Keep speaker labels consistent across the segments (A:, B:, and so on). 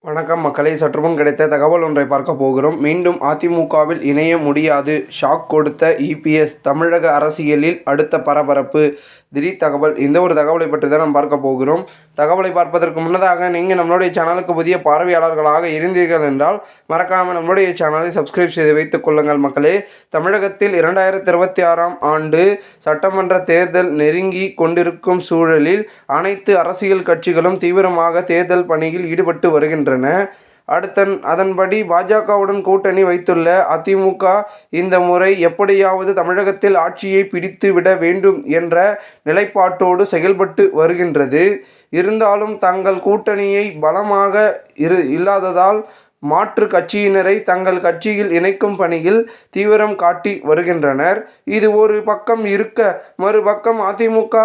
A: வணக்கம் மக்களை. சற்றுமுன் கிடைத்த தகவல் ஒன்றை பார்க்க போகிறோம். மீண்டும் அதிமுகவில் இணைய முடியாது. ஷாக் கொடுத்த இபிஎஸ் தமிழக அரசியலில் அடுத்த பரபரப்பு. திடீர் தகவல் இந்த ஒரு தகவலை பற்றி தான் நாம் பார்க்க போகிறோம். தகவலை பார்ப்பதற்கு முன்னதாக நீங்கள் நம்மளுடைய சேனலுக்கு புதிய பார்வையாளர்களாக இருந்தீர்கள் என்றால் மறக்காமல் நம்மளுடைய சேனலை சப்ஸ்கிரைப் செய்து வைத்துக் கொள்ளுங்கள் மக்களே. தமிழகத்தில் இரண்டாயிரத்தி இருபத்தி ஆறாம் ஆண்டு சட்டமன்ற தேர்தல் நெருங்கி கொண்டிருக்கும் சூழலில் அனைத்து அரசியல் கட்சிகளும் தீவிரமாக தேர்தல் பணியில் ஈடுபட்டு வருகின்றன. அடுத்தன் அதன்படி பாஜகவுடன் கூட்டணி வைத்துள்ள அதிமுக இந்த முறை எப்படியாவது தமிழகத்தில் ஆட்சியை பிடித்து விட வேண்டும் என்ற நிலைப்பாட்டோடு செயல்பட்டு வருகின்றது. இருந்தாலும் தங்கள் கூட்டணியை பலமாக இரு இல்லாததால் மாற்று கட்சியினரை தங்கள் கட்சியில் இணைக்கும் பணியில் தீவிரம் காட்டி வருகின்றனர். இது ஒரு பக்கம் இருக்க மறுபக்கம் அதிமுக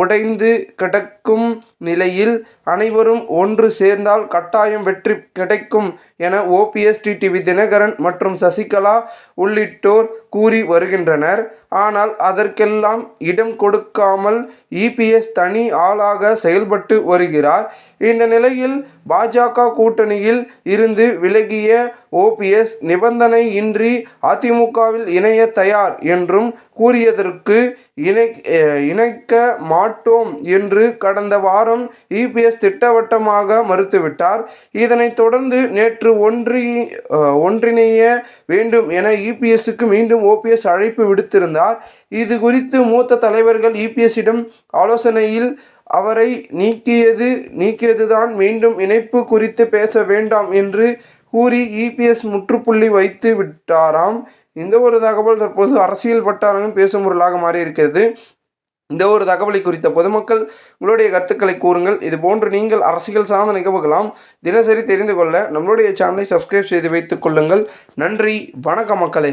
A: உடைந்து கிடக்கும் நிலையில் அனைவரும் ஒன்று சேர்ந்தால் கட்டாயம் வெற்றி கிடைக்கும் என ஓபிஎஸ் டிடிவி தினகரன் மற்றும் சசிகலா உள்ளிட்டோர் கூறி வருகின்றனர். ஆனால் அதற்கெல்லாம் இடம் கொடுக்காமல் இபிஎஸ் தனி ஆளாக செயல்பட்டு வருகிறார். இந்த நிலையில் பாஜக கூட்டணியில் இருந்து விலகிய ஓபிஎஸ் நிபந்தனையின்றி அதிமுகவில் இணைய தயார் என்றும் கூறியதற்கு இணை இணைக்க மாட்டோம் என்று கடந்த வாரம் இபிஎஸ் திட்டவட்டமாக மறுத்துவிட்டார். இதனைத் தொடர்ந்து நேற்று ஒன்றி ஒன்றிணைய வேண்டும் என இபிஎஸ்க்கு மீண்டும் ஓபிஎஸ் அழைப்பு விடுத்திருந்தார். இது குறித்து மூத்த தலைவர்கள் இபிஎஸ்ஸிடம் ஆலோசனையில் அவரை நீக்கியது நீக்கியதுதான் மீண்டும் இணைப்பு குறித்து பேச வேண்டாம் என்று கூறி இபிஎஸ் முற்றுப்புள்ளி வைத்து விட்டாராம். இந்த ஒரு தகவல் தற்போது அரசியல் வட்டாரங்களும் பேசும் பொருளாக மாறி இருக்கிறது இந்த ஒரு தகவலை குறித்த பொதுமக்கள் உங்களுடைய கருத்துக்களை கூறுங்கள். இது போன்று நீங்கள் அரசியல் சார்ந்த நிகழ்வுகளாம் தினசரி தெரிந்து கொள்ள நம்மளுடைய சேனலை சப்ஸ்கிரைப் செய்து வைத்துக் கொள்ளுங்கள். நன்றி வணக்கம் மக்களே.